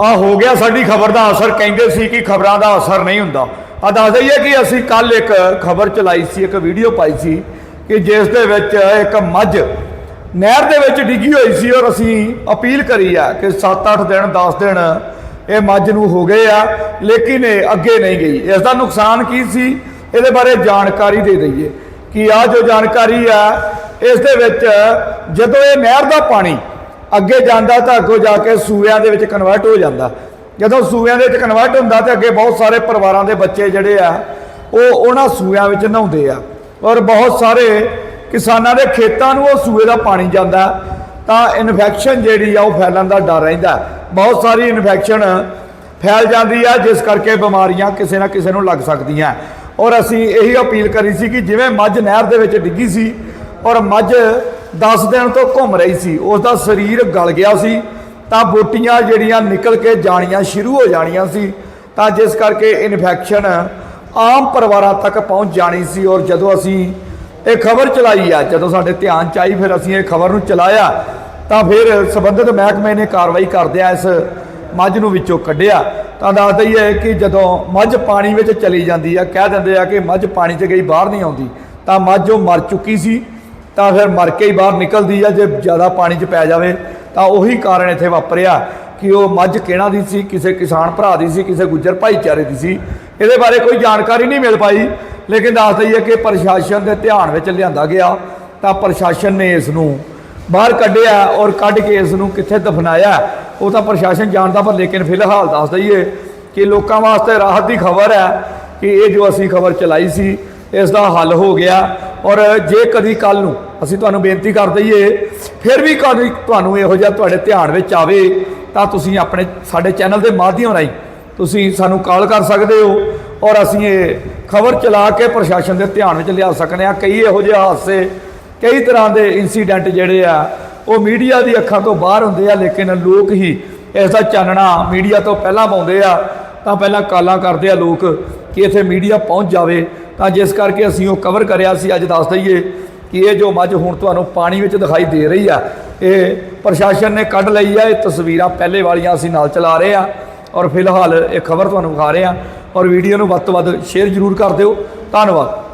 ਆ ਹੋ ਗਿਆ ਸਾਡੀ ਖਬਰ ਦਾ ਅਸਰ, ਕਹਿੰਦੇ ਸੀ ਕਿ ਖਬਰਾਂ ਦਾ ਅਸਰ ਨਹੀਂ ਹੁੰਦਾ। ਆ ਦੱਸ ਦਈਏ ਕਿ ਅਸੀਂ ਕੱਲ ਇੱਕ ਖਬਰ ਚਲਾਈ ਸੀ, ਇੱਕ ਵੀਡੀਓ ਪਾਈ ਸੀ ਕਿ ਜਿਸ ਦੇ ਵਿੱਚ ਇੱਕ ਮੱਝ ਨਹਿਰ ਦੇ ਵਿੱਚ ਡਿੱਗੀ ਹੋਈ ਸੀ ਔਰ ਅਸੀਂ ਅਪੀਲ ਕਰੀ ਆ ਕਿ 7-8 ਦਿਨ 10 ਦਿਨ ਇਹ ਮੱਝ ਨੂੰ ਹੋ ਗਏ ਆ, ਲੇਕਿਨ ਇਹ ਅੱਗੇ ਨਹੀਂ ਗਈ। ਇਸ ਦਾ ਨੁਕਸਾਨ ਕੀ ਸੀ? ਇਹਦੇ ਬਾਰੇ ਜਾਣਕਾਰੀ ਦੇ ਦਈਏ। ਕਿ ਆ ਜੋ ਜਾਣਕਾਰੀ ਆ, ਇਸ ਦੇ ਵਿੱਚ ਜਦੋਂ ਇਹ ਨਹਿਰ ਦਾ ਪਾਣੀ ਅੱਗੇ ਜਾਂਦਾ ਤਾਂ ਅੱਗੋਂ ਜਾ ਕੇ ਸੂਇਆਂ ਦੇ ਵਿੱਚ ਕਨਵਰਟ ਹੋ ਜਾਂਦਾ। ਜਦੋਂ ਸੂਇਆਂ ਦੇ ਵਿੱਚ ਕਨਵਰਟ ਹੁੰਦਾ ਤੇ ਅੱਗੇ ਬਹੁਤ ਸਾਰੇ ਪਰਿਵਾਰਾਂ ਦੇ ਬੱਚੇ ਜਿਹੜੇ ਆ, ਉਹ ਉਹਨਾਂ ਸੂਇਆਂ ਵਿੱਚ ਨਹਾਉਂਦੇ ਆ। ਔਰ ਬਹੁਤ ਸਾਰੇ ਕਿਸਾਨਾਂ ਦੇ ਖੇਤਾਂ ਨੂੰ ਉਹ ਸੂਏ ਦਾ ਪਾਣੀ ਜਾਂਦਾ। ਤਾਂ ਇਨਫੈਕਸ਼ਨ ਜਿਹੜੀ ਆ, ਉਹ ਫੈਲਣ ਦਾ ਡਰ ਰਹਿੰਦਾ। ਬਹੁਤ ਸਾਰੀ ਇਨਫੈਕਸ਼ਨ ਫੈਲ ਜਾਂਦੀ ਆ, ਜਿਸ ਕਰਕੇ ਬਿਮਾਰੀਆਂ ਕਿਸੇ ਨਾ ਕਿਸੇ ਨੂੰ ਲੱਗ ਸਕਦੀਆਂ। ਔਰ ਅਸੀਂ ਇਹੀ ਅਪੀਲ ਕਰੀ ਸੀ ਕਿ ਜਿਵੇਂ ਮੱਝ ਨਹਿਰ ਦੇ ਵਿੱਚ ਡਿੱਗੀ ਸੀ, ਔਰ ਮੱਝ 10 ਦਿਨ ਤੋਂ ਘੁੰਮ ਰਹੀ ਸੀ। ਉਸ ਦਾ ਸਰੀਰ ਗਲ ਗਿਆ ਸੀ। ਤਾਂ ਬੋਟੀਆਂ ਜਿਹੜੀਆਂ ਨਿਕਲ ਕੇ ਜਾਣੀਆਂ ਸ਼ੁਰੂ ਹੋ ਜਾਣੀਆਂ ਸੀ। ਤਾਂ ਜਿਸ ਕਰਕੇ ਇਨਫੈਕਸ਼ਨ ਆਮ ਪਰਿਵਾਰਾਂ ਤੱਕ ਪਹੁੰਚ ਜਾਣੀ ਸੀ ਔਰ ਜਦੋਂ ਅਸੀਂ ਇਹ ਖਬਰ ਚਲਾਈ ਆ, ਜਦੋਂ ਸਾਡੇ ਧਿਆਨ ਚ ਆਈ, ਫਿਰ ਅਸੀਂ ਇਹ ਖਬਰ ਨੂੰ ਚਲਾਇਆ, ਤਾਂ ਫਿਰ ਸੰਬੰਧਿਤ ਮਹਿਕਮੇ ਨੇ ਕਾਰਵਾਈ ਕਰਦਿਆਂ ਇਸ ਮੱਝ ਨੂੰ ਵਿੱਚੋਂ ਕੱਢਿਆ। ਤਾਂ ਦੱਸ ਦਈਏ ਕਿ ਜਦੋਂ ਮੱਝ ਪਾਣੀ ਵਿੱਚ ਚਲੀ ਜਾਂਦੀ ਆ, ਕਹਿ ਦਿੰਦੇ ਆ ਕਿ ਮੱਝ ਪਾਣੀ 'ਚ ਗਈ, ਬਾਹਰ ਨਹੀਂ ਆਉਂਦੀ। ਤਾਂ ਮੱਝ ਉਹ ਮਰ ਚੁੱਕੀ ਸੀ। ਤਾਂ ਫਿਰ ਮਰ ਕੇ ਹੀ ਬਾਹਰ ਨਿਕਲਦੀ ਆ, ਜੇ ਜ਼ਿਆਦਾ ਪਾਣੀ 'ਚ ਪੈ ਜਾਵੇ, ਤਾਂ ਉਹੀ ਕਾਰਨ ਇੱਥੇ ਵਾਪਰਿਆ ਕਿ ਉਹ ਮੱਝ ਕਿਹੜਾ ਦੀ ਸੀ, ਕਿਸੇ ਕਿਸਾਨ ਭਰਾ ਦੀ ਸੀ, ਕਿਸੇ ਗੁੱਜਰ ਭਾਈਚਾਰੇ ਦੀ ਸੀ। ਇਹਦੇ ਬਾਰੇ ਕੋਈ ਜਾਣਕਾਰੀ ਨਹੀਂ ਮਿਲ ਪਾਈ, ਲੇਕਿਨ ਦੱਸ ਦਈਏ ਕਿ ਪ੍ਰਸ਼ਾਸਨ ਦੇ ਧਿਆਨ ਵਿੱਚ ਲਿਆਂਦਾ ਗਿਆ, ਤਾਂ ਪ੍ਰਸ਼ਾਸਨ ਨੇ ਇਸ ਨੂੰ ਬਾਹਰ ਕੱਢਿਆ ਔਰ ਕੱਢ ਕੇ ਇਸ ਨੂੰ ਕਿੱਥੇ ਦਫਨਾਇਆ, ਉਹ ਤਾਂ ਪ੍ਰਸ਼ਾਸਨ ਜਾਣਦਾ ਪਰ ਲੇਕਿਨ ਫਿਲਹਾਲ ਦੱਸ ਦਈਏ ਕਿ ਲੋਕਾਂ ਵਾਸਤੇ ਰਾਹਤ ਦੀ ਖਬਰ ਹੈ ਕਿ ਇਹ ਜੋ ਅਸੀਂ ਖਬਰ ਚਲਾਈ ਸੀ, ਇਸ ਦਾ ਹੱਲ ਹੋ ਗਿਆ। ਔਰ ਜੇ ਕਦੀ ਕੱਲ ਨੂੰ ਅਸੀਂ ਤੁਹਾਨੂੰ ਬੇਨਤੀ ਕਰ ਦਈਏ, ਫਿਰ ਵੀ ਕਦੀ ਤੁਹਾਨੂੰ ਇਹੋ ਜਿਹਾ ਤੁਹਾਡੇ ਧਿਆਨ ਵਿੱਚ ਆਵੇ, ਤਾਂ ਤੁਸੀਂ ਆਪਣੇ, ਸਾਡੇ ਚੈਨਲ ਦੇ ਮਾਧਿਅਮ ਰਾਹੀਂ ਤੁਸੀਂ ਸਾਨੂੰ ਕਾਲ ਕਰ ਸਕਦੇ ਹੋ ਔਰ ਅਸੀਂ ਇਹ ਖਬਰ ਚਲਾ ਕੇ ਪ੍ਰਸ਼ਾਸਨ ਦੇ ਧਿਆਨ ਵਿੱਚ ਲਿਆ ਸਕਨੇ ਆ ਕਈ ਇਹੋ ਜਿਹੇ ਹਾਦਸੇ, ਕਈ ਤਰ੍ਹਾਂ ਦੇ ਇਨਸੀਡੈਂਟ ਜਿਹੜੇ ਆ, ਉਹ ਮੀਡੀਆ ਦੀ ਅੱਖਾਂ ਤੋਂ ਬਾਹਰ ਹੁੰਦੇ ਆ, ਲੇਕਿਨ ਲੋਕ ਹੀ ਇਸ ਦਾ ਚਾਨਣਾ ਮੀਡੀਆ ਤੋਂ ਪਹਿਲਾਂ ਪਾਉਂਦੇ ਆ, ਤਾਂ ਪਹਿਲਾਂ ਕਾਲਾਂ ਕਰਦੇ ਆ ਲੋਕ ਕਿ ਇੱਥੇ ਮੀਡੀਆ ਪਹੁੰਚ ਜਾਵੇ। ਤਾਂ ਜਿਸ ਕਰਕੇ ਅਸੀਂ ਉਹ ਕਵਰ ਕਰਿਆ ਸੀ, ਅੱਜ ਦੱਸ ਦਈਏ ਕਿ ਇਹ ਜੋ ਮੱਝ ਹੁਣ ਤੁਹਾਨੂੰ ਪਾਣੀ ਵਿੱਚ ਦਿਖਾਈ ਦੇ ਰਹੀ ਆ, ਇਹ ਪ੍ਰਸ਼ਾਸਨ ਨੇ ਕੱਢ ਲਈ ਆ, ਇਹ ਤਸਵੀਰਾਂ ਪਹਿਲੇ ਵਾਲੀਆਂ ਅਸੀਂ ਨਾਲ ਚਲਾ ਰਹੇ ਆ ਔਰ ਫਿਲਹਾਲ ਇਹ ਖਬਰ ਤੁਹਾਨੂੰ ਵਿਖਾ ਰਹੇ ਆ ਔਰ ਵੀਡੀਓ ਨੂੰ ਵੱਧ ਤੋਂ ਵੱਧ ਸ਼ੇਅਰ ਜ਼ਰੂਰ ਕਰ ਦਿਓ, ਧੰਨਵਾਦ।